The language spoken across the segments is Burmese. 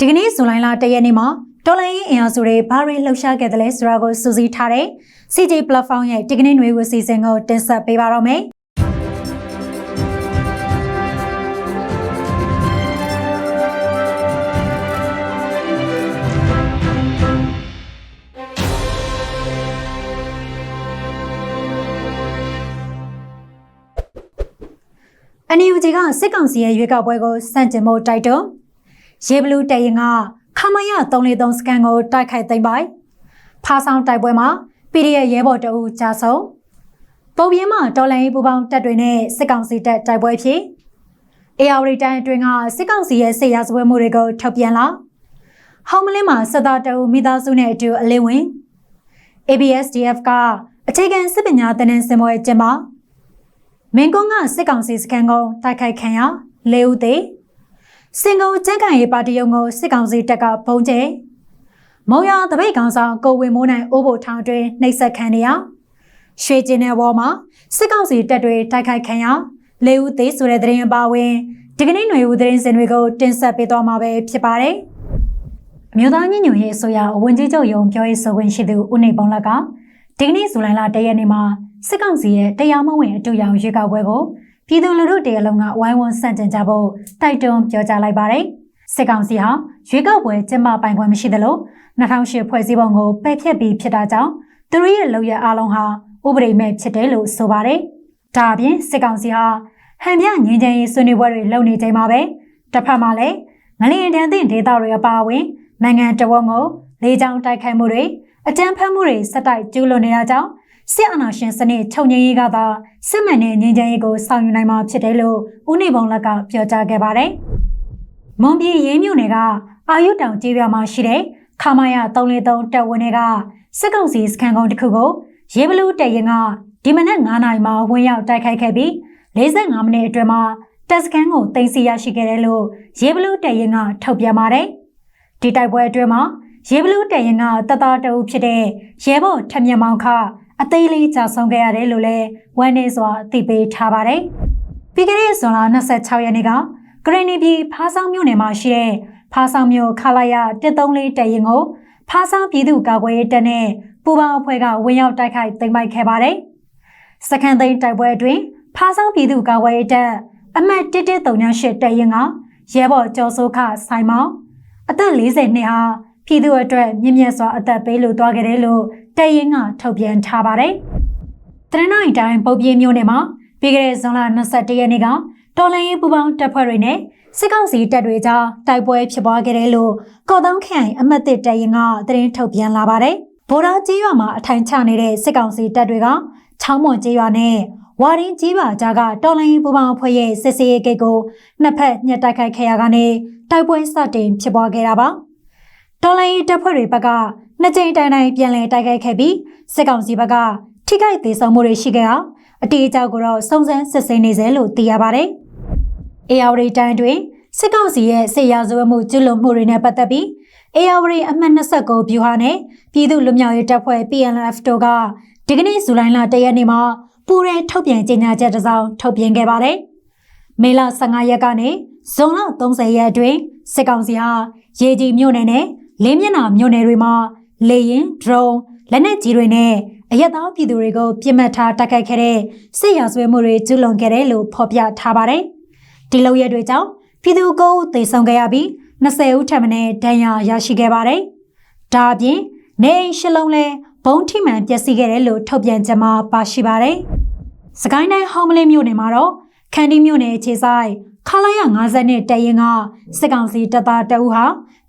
ဒီကနေ့ဇွန်လလတရက်နေ့မှာတော်လိုင်းရင်အင်အားစုတွေဘာတွေလှုပ်ရှားခဲ့တယ်လဲဆိုတာကိုစူးစီးထားတဲ့ CJ platform ရဲ့ဒီကနေ့ຫນွေဝစီစဉ်ကိုတင်ဆက်ပေးပါတော့မယ်။အန်ယူဂျီကစစ်ကောင်စီရဲ့ရွေးကောက်ပွဲကိုစန့်ကျင်ဖို့တိုက်တွန်း ရေဘလူးတရင်ကခမရ343စကန်ကိုတိုက်ခိုက်သိမ်းပိုက်ဖားဆောင်တိုက်ပွဲမှာ PDF ရဲဘော်တအူကြာဆုံးပုံပြင်းမှာတော်လိုင်းပူပေါင်းတပ်တွေနဲ့စစ်ကောင်စီတပ်တိုက်ပွဲဖြစ်အေယာဝတီတိုင်းအတွင်းကစစ်ကောင်စီရဲ့စစ်ရာဇဝဲမှုတွေကိုထုတ်ပြန်လာဟောင်းမလင်းမှာစစ်သားတအူမိသားစုနဲ့အတူအလင်းဝင် ABSDF ကအခြေခံစစ်ပညာသင်တန်းစင်ပွဲကျင်းပမင်းကုန်းကစစ်ကောင်စီစခန်းကုန်းတိုက်ခိုက်ခံရ၄ဦးသေ စင်ကုန်းကျန်းကန်ရေးပါတီယုံကိုစစ်ကောင်စီတပ်ကဘုံကျဲမုံရတပိတ်ကောင်ဆောင်ကိုဝေမိုးနိုင်အိုးဘိုထောင်တွင်နှိပ်စက်ခံရရွှေကျင်းတဲ့ဘောမှာစစ်ကောင်စီတပ်တွေတိုက်ခိုက်ခံရ၄ဦးသေဆိုတဲ့သတင်းအပါအဝင်ဒီကနေ့ຫນွေဦးသတင်းစင်တွေကိုတင်ဆက်ပေးသွားမှာပဲဖြစ်ပါတယ်အမျိုးသားညီညွတ်ရေးအစိုးရဝန်ကြီးချုပ်ရုံးပြောရေးဆိုခွင့်ရှိသူဦးနေပုံလက်ကဒီကနေ့ဇူလိုင်လ၁ရက်နေ့မှာစစ်ကောင်စီရဲ့တရားမဝင်အတူရောင်ရွေးကောက်ပွဲကို ပြည်သူလူထုတရလုံးကဝိုင်းဝန်းဆန့်ကျင်ကြဖို့တိုက်တွန်းပြောကြားလိုက်ပါတယ်။စစ်ကောင်စီဟာရွေးကောက်ပွဲကျင်းပပိုင်ခွင့်မရှိသလို2008ဖွဲ့စည်းပုံကိုပယ်ဖျက်ပြီးဖြစ်တာကြောင့်သူတို့ရဲ့လုပ်ရအလုံးဟာဥပဒေမဲ့ဖြစ်တယ်လို့ဆိုပါတယ်။ဒါအပြင်စစ်ကောင်စီဟာဟန်ပြငင်းချင်ရေးဆွေးနွေးပွဲတွေလုပ်နေချိန်မှာပဲတစ်ဖက်မှာလည်းငလျင်တန်းသင့်ဒေသတွေအပါအဝင်နိုင်ငံတော်ဝန်ကိုလေးချောင်းတိုက်ခိုက်မှုတွေအကြမ်းဖက်မှုတွေစက်တိုက်ကျူးလွန်နေတာကြောင့် စစ်အာဏာရှင်စနစ်ချုပ်ငြိမ်းရေးကသာစစ်မှန်တဲ့ငြိမ်းချမ်းရေးကိုဆောင်ယူနိုင်မှာဖြစ်တယ်လို့ဦးနေဘုံလက်ကပြောကြားခဲ့ပါတယ်။မွန်ပြည်ရင်းမြို့နယ်ကအာယုတောင်ကျေးရွာမှာရှိတဲ့ခမာယ343တပ်ဝင်တွေကစစ်ကောင်စီစခန်းကုန်းတစ်ခုကိုရေဘလူးတပ်ရင်ကဒီမနက်9နာရီမှာဝင်ရောက်တိုက်ခိုက်ခဲ့ပြီး45မိနစ်အတွင်းမှာတပ်စခန်းကိုတင်စီရရှိခဲ့တယ်လို့ရေဘလူးတပ်ရင်ကထုတ်ပြန်ပါတယ်။ဒီတိုက်ပွဲအတွင်းမှာရေဘလူးတပ်ရင်ကတသားတအုပ်ဖြစ်တဲ့ရဲဘော်ထက်မြမောင်ခ အသေးလေးကြာဆုံးခဲ့ရတယ်လို့လည်းဝမ်းနည်းစွာသိပေးထားပါတယ်။ပြီးခဲ့တဲ့ဇွန်လ26ရက်နေ့ကဂရနီပြည်ဖားဆောင်မြို့နယ်မှာရှိတဲ့ဖားဆောင်မြို့ခလာရ134တပ်ရင်ကိုဖားဆောင်ပြည်သူ့ကာကွယ်ရေးတပ်နဲ့ပူပေါင်းအဖွဲ့ကဝင်ရောက်တိုက်ခိုက်သိမ်းပိုက်ခဲ့ပါတယ်။စခန်းသိမ်းတိုက်ပွဲအတွင်းဖားဆောင်ပြည်သူ့ကာကွယ်ရေးတပ်အမှတ်1138တပ်ရင်ကရဲဘော်ကျော်စိုးခဆိုင်မောင်အသက်40နှစ်ဟာပြည်သူအတွက်မြင့်မြတ်စွာအသက်ပေးလို့သွားခဲ့တယ်လို့ တရင်ကထုတ်ပြန်ထားပါတယ်။တရနိုင်းတိုင်းပုတ်ပြင်းမြို့နယ်မှာပြီးခဲ့တဲ့ဇွန်လ22ရက်နေ့ကတော်လိုင်းရေးပူပေါင်းတပ်ဖွဲ့တွေနဲ့စစ်ကောင်စီတပ်တွေကြားတိုက်ပွဲဖြစ်ပွားခဲ့တယ်လို့ကော်တောင်းခရိုင်အမတ်တစ်တရင်ကသတင်းထုတ်ပြန်လာပါတယ်။ဗိုလ်တော်ကြီးရွာမှာအထိုင်ချနေတဲ့စစ်ကောင်စီတပ်တွေကချောင်းမွန်ကြီးရွာနဲ့ဝါရင်းကြီးပါကြားကတော်လိုင်းပူပေါင်းအဖွဲ့ရဲ့စစ်စေးဂိတ်ကိုနှစ်ဖက်ညှက်တိုက်ခိုက်ခဲ့ရကနေတိုက်ပွဲစတင်ဖြစ်ပွားခဲ့တာပါ။တော်လိုင်းတပ်ဖွဲ့တွေဘက်က နှစ်ကြိမ်တိုင်တိုင်ပြန်လည်တိုက်ခိုက်ခဲ့ပြီးစစ်ကောင်စီဘက်ကထိခိုက်သေးဆုံးမှုတွေရှိခဲ့အောင်အတေးအကြောက်ကိုတော့စုံစမ်းစစ်ဆေးနေစေလို့သိရပါတယ်။ AR တိုင်းတွင်စစ်ကောင်စီရဲ့စစ်ရာဇဝတ်မှုကျူးလွန်မှုတွေနဲ့ပတ်သက်ပြီး AR အမှတ်29ဗျူဟာနဲ့ပြည်သူ့လူမျိုးရေးတပ်ဖွဲ့ PNF တို့ကဒီကနေ့ဇူလိုင်လ1ရက်နေ့မှာပူရဲထုတ်ပြန်ကြေညာချက်တစ်စောင်ထုတ်ပြန်ခဲ့ပါတယ်။မေလ15ရက်ကနေဇွန်လ30ရက်အတွင်းစစ်ကောင်စီဟာရေကြီးမြို့နယ်နဲ့လင်းမျက်နှာမြို့နယ်တွေမှာ လေရင်ဒရုန်းလက်နက်ကြီးတွေနဲ့အရက်သားပြည်သူတွေကိုပြစ်မှတ်ထားတိုက်ခိုက်ခဲ့တဲ့စစ်ရာဇဝဲမှုတွေကျူးလွန်ခဲ့တယ်လို့ဖော်ပြထားပါတယ်။ဒီလောက်ရက်တွေကြောင့်ပြည်သူကိုသေဆုံးခဲ့ရပြီး20ဦးထပ်မံဒဏ်ရာရရှိခဲ့ပါတယ်။ဒါအပြင်နေအိမ်ရှလုံးလဲဘုံထိမှန်ပျက်စီးခဲ့တယ်လို့ထုတ်ပြန်ကြမှာပါရှိပါတယ်။စကိုင်းတိုင်းဟောင်းမလေးမြို့နယ်မှာတော့ခန္တီမြို့နယ်ခြေဆိုင်ခလာရ50နဲ့တရင်ကစစ်ကောင်စီတပ်သားတအူးဟာ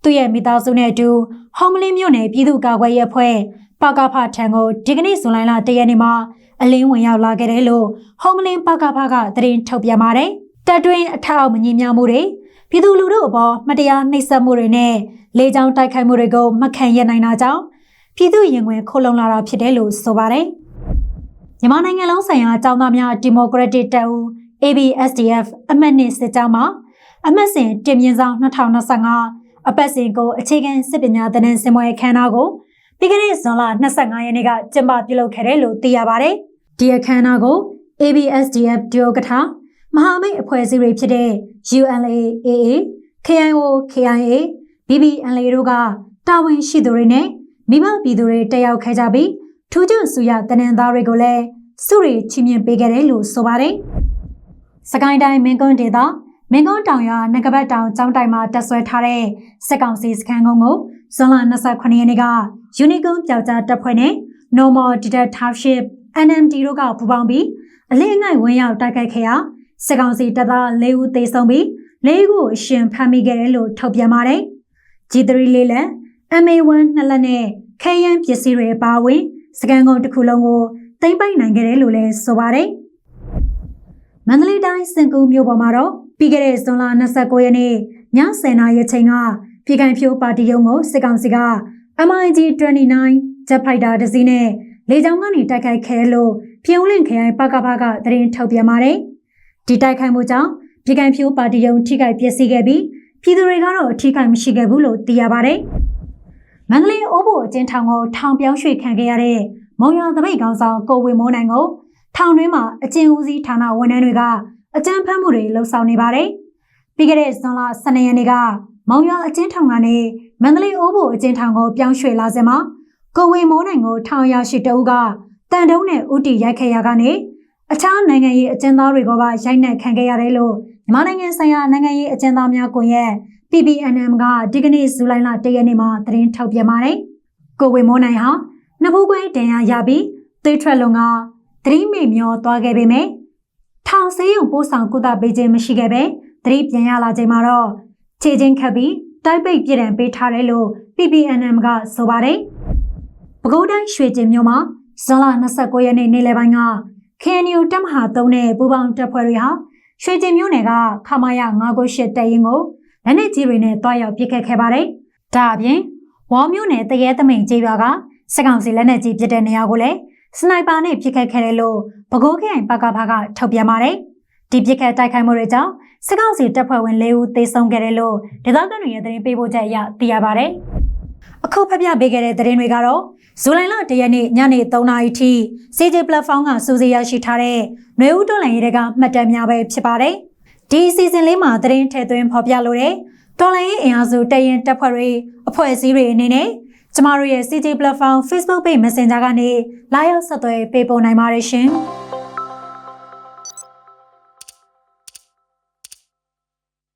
သူ့ရဲ့မိသားစုနဲ့အတူဟောင်းမလင်းမြို့နယ်ပြည်သူ့ကာကွယ်ရေးအဖွဲ့ပကဖထံကိုဒီကနေ့ဇွန်လတရက်နေ့မှာအလင်းဝင်ရောက်လာခဲ့တယ်လို့ဟောင်းမလင်းပကဖကသတင်းထုတ်ပြန်ပါတယ်။တပ်တွင်းအထောက်မညီမျှမှုတွေပြည်သူလူထုအပေါ်မတရားနှိပ်စက်မှုတွေနဲ့လေကြောင်းတိုက်ခိုက်မှုတွေကိုမခံရနိုင်တာကြောင့်ပြည်သူရင်ဝင်ခိုးလုံလာတာဖြစ်တယ်လို့ဆိုပါတယ်။မြန်မာနိုင်ငံလုံးဆိုင်ရာအကြောင်းသားများဒီမိုကရက်တစ်တပ်ဦး ABSDF အမတ်နှစ်စစ်ကြောင်းမှာအမတ်စဉ်တင်မြင့်ဆောင်2025 အပတ်စဉ်ကိုအခြေခံစစ်ပညာသင်တန်းစင်ပွဲအခမ်းအနားကိုပြီးခဲ့တဲ့ဇွန်လ25ရက်နေ့ကကျင်းပပြုလုပ်ခဲ့တယ်လို့သိရပါတယ်။ဒီအခမ်းအနားကို ABSDF ဒုဥက္ကဋ္ဌမဟာမိတ်အဖွဲ့အစည်းတွေဖြစ်တဲ့ ULA AA KIO KIA BBNL တို့ကတာဝန်ရှိသူတွေနဲ့မိဘပြည်သူတွေတက်ရောက်ခဲ့ကြပြီးထူးချွန်စုရတနင်္သာတွေကိုလည်းစုရီချီးမြှင့်ပေးခဲ့တယ်လို့ဆိုပါတယ်။စကိုင်းတိုင်းမင်းကွန်းဒေသ မင်းကွန်းတောင်ရွာနဂဘတ်တောင်ကျောင်းတိုင်မှာတက်ဆွဲထားတဲ့စစ်ကောင်စီစခန်းကုန်းကိုဇွန်လ29ရက်နေ့က Unicorn ပျောက်ကြားတပ်ဖွဲ့နဲ့ Normal Detective NMD တို့ကပူးပေါင်းပြီးအလေးအငိုက်ဝင်ရောက်တိုက်ခိုက်ခဲ့ရာစစ်ကောင်စီတပ်သား၄ဦးသေဆုံးပြီး၄ဦးကိုအရှင်ဖမ်းမိခဲ့တယ်လို့ထုတ်ပြန်ပါတယ်။ G3 လေးလက် MA1 နှစ်လက်နဲ့ခဲယမ်းပစ္စည်းတွေအပါအဝင်စကန်ကုန်တစ်ခုလုံးကိုသိမ်းပိုက်နိုင်ခဲ့တယ်လို့လည်းဆိုပါတယ်။မန္တလေးတိုင်းစင်ကူးမြို့ပေါ်မှာတော့ ပြီးခဲ့တဲ့ဇွန်လ29ရက်နေ့ည10:00နာရီအချိန်ကပြည်ခိုင်ဖြိုးပါတီရုံးကိုစစ်ကောင်စီက MIG 29ဂျက်ဖိုက်တာတစ်စီးနဲ့လေကြောင်းကနေတိုက်ခိုက်ခဲ့လို့ပြုံးလင့်ခရိုင်ပကပကသတင်းထုတ်ပြန်ပါတယ်။ဒီတိုက်ခိုက်မှုကြောင့်ပြည်ခိုင်ဖြိုးပါတီရုံးထိခိုက်ပျက်စီးခဲ့ပြီးပြည်သူတွေကတော့အထိခိုက်မရှိခဲ့ဘူးလို့သိရပါတယ်။မန္တလေးအိုးဘိုအကျဉ်းထောင်ကိုထောင်ပြောင်းရွှေ့ခံခဲ့ရတဲ့မုံရွာသပိတ်ကောင်ဆောင်ကိုဝေမိုးနိုင်ကိုထောင်တွင်းမှာအကျဉ်းဦးစီးဌာနဝန်ထမ်းတွေက အကြမ်းဖက်မှုတွေလှုံ့ဆော်နေပါတယ်။ပြီးခဲ့တဲ့ဇွန်လ12ရက်နေ့ကမောင်ရွာအကျဉ်းထောင်ကနေမန္တလေးအိုးဘိုအကျဉ်းထောင်ကိုပြောင်းရွှေ့လာစမှာကိုဝေမိုးနိုင်ကိုထောင်ရရှိတအုပ်ကတန်တုံးနဲ့ဥတီရိုက်ခဲ့ရကနေအခြားနိုင်ငံရေးအကျဉ်းသားတွေကပါရိုက်နှက်ခံခဲ့ရတယ်လို့မြန်မာနိုင်ငံဆိုင်ရာနိုင်ငံရေးအကျဉ်းသားများကွန်ရက် PPNM ကဒီကနေ့ဇူလိုင်လ၁ရက်နေ့မှာသတင်းထုတ်ပြန်ပါတယ်။ကိုဝေမိုးနိုင်ဟာနှစ်ဖူးခွဲတန်ရာရပြီးသွေးထွက်လုံကသတိမေ့မျောသွားခဲ့ပေမဲ့ ထောင်ဆေးရုံပို့ဆောင်ကုသပေးခြင်းမရှိခဲ့ပဲသတိပြန်ရလာချိန်မှာတော့ခြေချင်းခတ်ပြီးတိုက်ပိတ်ပြည်တံပေးထားတယ်လို့ PPNM ကဆိုပါတယ်။ပဲခူးတိုင်းရွှေကျင်မြို့မှာဇွန်လ29ရက်နေ့နေ့လယ်ပိုင်းက KNU တပ်မဟာ3နဲ့ပူးပေါင်းတပ်ဖွဲ့တွေဟာရွှေကျင်မြို့နယ်ကခမာယ998တပ်ရင်းကိုလက်နက်ကြီးတွေနဲ့တွားရောက်ပစ်ခတ်ခဲ့ပါတယ်။ဒါအပြင်ဝေါမြို့နယ်တရဲသမိန်ကျေးရွာကစက်ကောင်စီလက်နက်ကြီးပစ်တဲ့နေရာကိုလည်း စနိုက်ပါနဲ့ပစ်ခတ်ခဲ့တယ်လို့ပဲခူးခရိုင်ပကဖကထုတ်ပြန်ပါတယ်။ဒီပစ်ခတ်တိုက်ခိုက်မှုတွေကြောင့်စက်ကောင်စီတပ်ဖွဲ့ဝင်၄ဦးသေဆုံးခဲ့တယ်လို့ဒေသခံတွေရဲ့သတင်းပေးပို့ချက်အရသိရပါတယ်။အခုဖပြပေးခဲ့တဲ့သတင်းတွေကတော့ဇူလိုင်လ၁ရက်နေ့ညနေ3:00နာရီထိ CJ platform ကစူးစီးရရှိထားတဲ့ຫນွေဦးတော်လိုင်းရေးတွေကမှတ်တမ်းများပဲဖြစ်ပါတယ်။ဒီအစီအစဉ်လေးမှာသတင်းထည့်သွင်းဖော်ပြလိုတဲ့တော်လိုင်းရေးအင်အားစုတရင်တပ်ဖွဲ့တွေအဖွဲ့အစည်းတွေအနေနဲ့ ကျမတို့ရဲ့ CJ platform Facebook page Messenger ကနေလာရောက်ဆက်သွယ်ပေးပို့နိုင်ပါတယ်ရှင်။